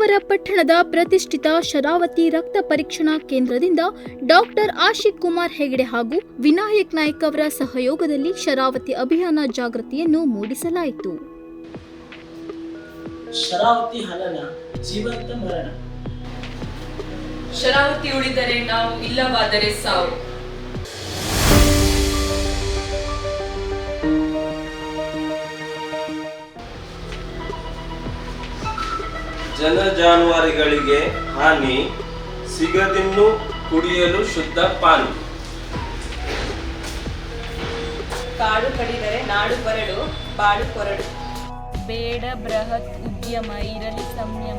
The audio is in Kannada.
ಹೊನ್ನಾವರ ಪಟ್ಟಣದ ಪ್ರತಿಷ್ಠಿತ ಶರಾವತಿ ರಕ್ತ ಪರೀಕ್ಷಣಾ ಕೇಂದ್ರದಿಂದ ಡಾಕ್ಟರ್ ಆಶಿಕ್ ಕುಮಾರ್ ಹೆಗಡೆ ಹಾಗೂ ವಿನಾಯಕ್ ನಾಯ್ಕ್ ಅವರ ಸಹಯೋಗದಲ್ಲಿ ಶರಾವತಿ ಅಭಿಯಾನ ಜಾಗೃತಿಯನ್ನು ಮೂಡಿಸಲಾಯಿತು. ಶರಾವತಿ ಹನನ ಜೀವಂತ ಮರಣ. ಶರಾವತಿ ಉಳಿದರೆ ನಾವು ಇಲ್ಲವಾದರೆ ಸಾವು. ಜನ ಜಾನುವಾರುಗಳಿಗೆ ಹಾನಿ ಸಿಗದಿನ್ನು ಕುಡಿಯಲು ಶುದ್ಧ ಪಾನಿ ಕಾಡು ಕಡಿದರೆ ನಾಡು ಬರಡು ಬಾಳು ಕೊರಡು. ಬೇಡ ಬೃಹತ್ ಉದ್ಯಮ ಇರಲಿ ಸಂಯಮ